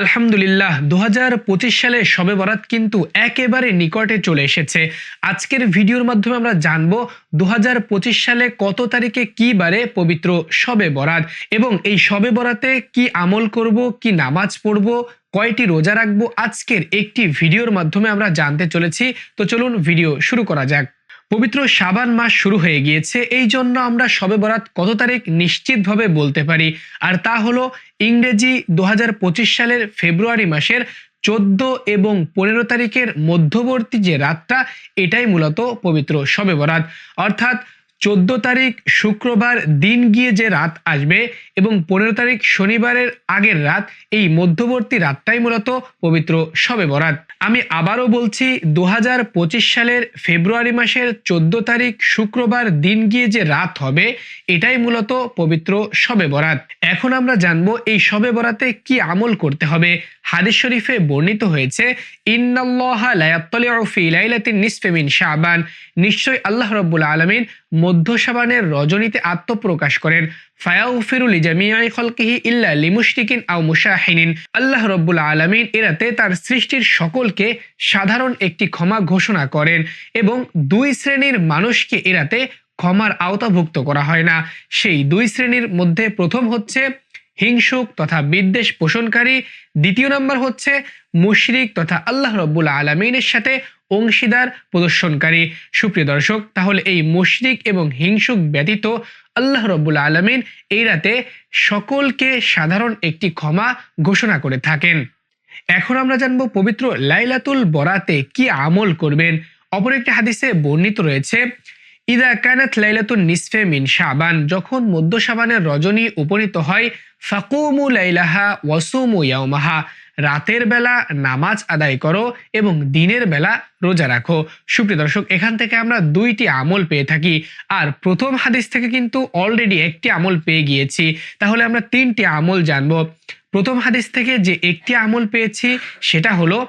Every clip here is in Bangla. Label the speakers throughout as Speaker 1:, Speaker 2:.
Speaker 1: আলহামদুলিল্লাহ দু হাজার পঁচিশ সালে শবে বরাত কিন্তু একেবারে নিকটে চলে এসেছে। আজকের ভিডিওর মাধ্যমে আমরা জানব দু হাজার পঁচিশ সালে কত তারিখে কি বারে পবিত্র শবে বরাত এবং এই শবে বরাতে কি আমল করব, কি নামাজ পড়ব, কয়টি রোজা রাখব, আজকের একটি ভিডিওর মাধ্যমে আমরা জানতে চলেছি। তো চলুন ভিডিও শুরু করা যাক। পবিত্র সাবান মাস শুরু হয়ে গিয়েছে। এই জন্য আমরা সবে বরাত কত তারিখ নিশ্চিতভাবে বলতে পারি? আর তা হলো ইংরেজি দু হাজার পঁচিশ সালের ফেব্রুয়ারি মাসের চোদ্দ এবং পনেরো তারিখের মধ্যবর্তী যে রাতটা, এটাই মূলত পবিত্র সবে বরাত। অর্থাৎ চোদ্দ তারিখ শুক্রবার দিন গিয়ে যে রাত আসবে এবং পনেরো তারিখ শনিবারের আগের রাত, এই মধ্যবর্তী রাতটাই মূলত পবিত্র শবে বরাত। আমি আবারও বলছি দু হাজার পঁচিশ সালের ফেব্রুয়ারি মাসের চোদ্দ তারিখ শুক্রবার দিন গিয়ে যে রাত হবে, এটাই মূলত পবিত্র শবে বরাত। এখন আমরা জানব, এই শবে বরাতে কি আমল করতে হবে? হাদিস শরীফে বর্ণিত হয়েছে, ইন্নাল্লাহা লায়াত্তালিউ ফি নিশ্চয় আল্লাহ রাব্বুল আলামিন মধ্য শাবানের রজনীতে আত্মপ্রকাশ করেন। ফায়াউফিরু লিজামিয়াই খলকিহি ইল্লা লিমুশরিকিন আও মুশাহিনিন। আল্লাহ রব্বুল আলামিন এরাতে তার সৃষ্টির সকলকে সাধারণ একটি ক্ষমা ঘোষণা করেন এবং দুই শ্রেণির মানুষকে এরাতে ক্ষমার আওতাভুক্ত করা হয় না। সেই দুই শ্রেণির মধ্যে প্রথম হচ্ছে হিংসুক তথা বিদ্বেষ পোষণকারী, দ্বিতীয় নম্বর হচ্ছে মুশরিক তথা আল্লাহ রব্বুল আলমিনের সাথে অংশীদার প্রদর্শনকারী। সুপ্রিয় দর্শক, তাহলে এই মুশরিক এবং হিংসুক ব্যতীত আল্লাহ রব্বুল আলমিন এই রাতে সকলকে সাধারণ একটি ক্ষমা ঘোষণা করে থাকেন। এখন আমরা জানব পবিত্র লাইলাতুল বরাতে কি আমল করবেন। অপর একটি হাদিসে বর্ণিত রয়েছে, ইদা কানাত লাইলাতুল নিসফে মিন শাবান যখন মধ্য সাবানের রজনী উপনীত হয় ফাকুমু লাইলাহা ওয়াসুমু ইয়াউমাহা। রাতের বেলা নামাজ আদায় করো এবং দিনের বেলা রোজা রাখো। সুপ্রিয় দর্শক, এখান থেকে আমরা দুইটি আমল পেয়ে থাকি। আর প্রথম হাদিস থেকে কিন্তু অলরেডি একটি আমল পেয়ে গিয়েছি। তাহলে আমরা তিনটি আমল জানব। প্রথম হাদিস থেকে যে একটি আমল পেয়েছি, সেটা হলো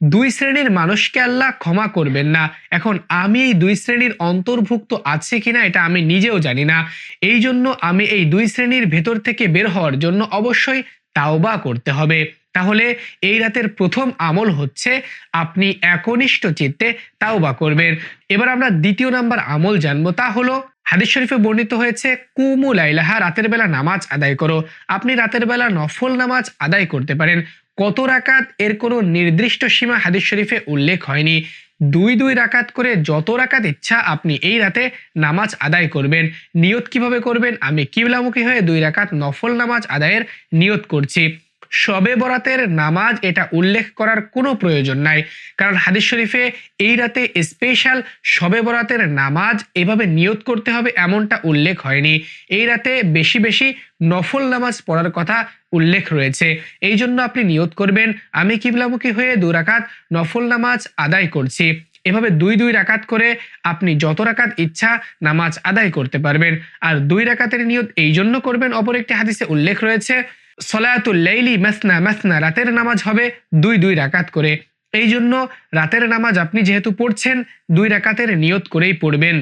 Speaker 1: দুই শ্রেণির মানুষকে আল্লাহ ক্ষমা করবেন না। এখন আমি এই দুই শ্রেণির অন্তর্ভুক্ত আছে কিনা এটা আমি নিজেও জানি না। এই জন্য আমি এই দুই শ্রেণির ভেতর থেকে বের হওয়ার জন্য অবশ্যই তাওবা করতে হবে। তাহলে এই রাতের প্রথম আমল হচ্ছে আপনি একনিষ্ঠ চিত্তে তাওবা করবেন। এবার আমরা দ্বিতীয় নাম্বার আমল জানব, তা হলো হাদিস শরীফে বর্ণিত হয়েছে, কুমু লাইলাহা, রাতের বেলা নামাজ আদায় করো। আপনি রাতের বেলা নফল নামাজ আদায় করতে পারেন। কত রাকাত? এর কোনো নির্দিষ্ট সীমা হাদিস শরীফে উল্লেখ হয়নি। দুই দুই রাকাত করে যত রাকাত ইচ্ছা আপনি এই রাতে নামাজ আদায় করবেন। নিয়ত কীভাবে করবেন? আমি কিবলামুখী হয়ে দুই রাকাত নফল নামাজ আদায়ের নিয়ত করছি। শবে বরাতের নামাজ এটা উল্লেখ করার কোনো প্রয়োজন নাই। কারণ হাদিস শরীফে এই রাতে স্পেশাল শবে বরাতের নামাজ এভাবে নিয়ত করতে হবে এমনটা উল্লেখ হয়নি। এই রাতে বেশি বেশি নফল নামাজ পড়ার কথা উল্লেখ রয়েছে। এই জন্য আপনি নিয়ত করবেন, আমি কিবলামুখী হয়ে দু রাকাত নফল নামাজ আদায় করছি। এভাবে দুই দুই রাকাত করে আপনি যত রাকাত ইচ্ছা নামাজ আদায় করতে পারবেন। আর দুই রাকাতের নিয়ত এই জন্য করবেন, অপর একটি হাদিসে উল্লেখ রয়েছে সলায়াতুল লাইলি মাসনা মাসনা, রাতের নামাজ হবে দুই দুই রাকাত করে। এই জন্য রাতের নামাজ আপনি যেহেতু পড়ছেন, দুই রাকাতের নিয়ত করেই পড়বেন।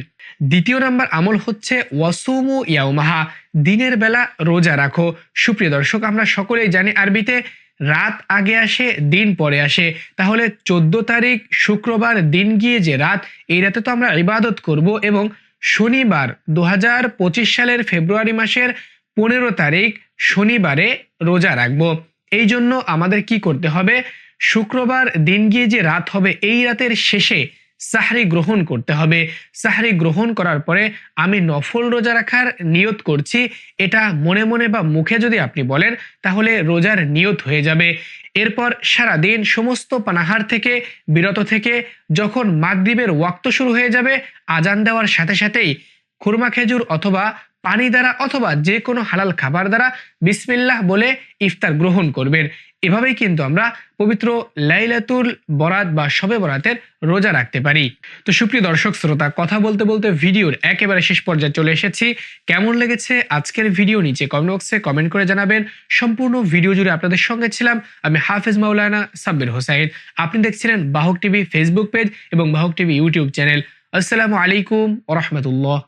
Speaker 1: দ্বিতীয় নাম্বার আমল হচ্ছে ওয়াসুমু ইয়াউমাহা, দিনের বেলা রোজা রাখো। সুপ্রিয় দর্শক, আমরা সকলেই জানি আরবিতে রাত আগে আসে, দিন পরে আসে। তাহলে চোদ্দ তারিখ শুক্রবার দিন গিয়ে যে রাত, এই রাতে তো আমরা ইবাদত করব এবং শনিবার দু হাজার পঁচিশ সালের ফেব্রুয়ারি মাসের পনেরো তারিখ শনিবারে রোজা রাখব। এই জন্য আমাদের কি করতে হবে? শুক্রবার দিন গিয়ে যে রাত হবে, এই রাতের শেষে সাহারি গ্রহণ করতে হবে। সাহারি গ্রহণ করার পরে আমি নফল রোজা রাখার নিয়ত করছি। এটা মনে মনে বা মুখে যদি আপনি বলেন, তাহলে রোজার নিয়ত হয়ে যাবে। এরপর সারা দিন সমস্ত পানাহার থেকে, বিরত থেকে, যখন মাগদ্বীপের ওয়াক্ত শুরু হয়ে যাবে, আজান দেওয়ার সাথে সাথেই খুরমা খেজুর অথবা পানি দ্বারা অথবা যে কোনো হালাল খাবার দ্বারা বিসমিল্লাহ বলে ইফতার গ্রহণ করবেন। এভাবেই কিন্তু আমরা পবিত্র লাইলাতুল বরাত বা শবে বরাতের রোজা রাখতে পারি। তো সুপ্রিয় দর্শক, শ্রোতা, কথা বলতে বলতে ভিডিওর একেবারে শেষ পর্যায়ে চলে এসেছি। কেমন লেগেছে আজকের ভিডিও নিচে কমেন্ট বক্সে কমেন্ট করে জানাবেন। সম্পূর্ণ ভিডিও জুড়ে আপনাদের সঙ্গে ছিলাম আমি হাফেজ মাওলানা সাব্বির হোসাইন। আপনি দেখছিলেন বাহক টিভি ফেসবুক পেজ এবং বাহক টিভি ইউটিউব চ্যানেল। আসসালামু আলাইকুম ওরহমতুল্লাহ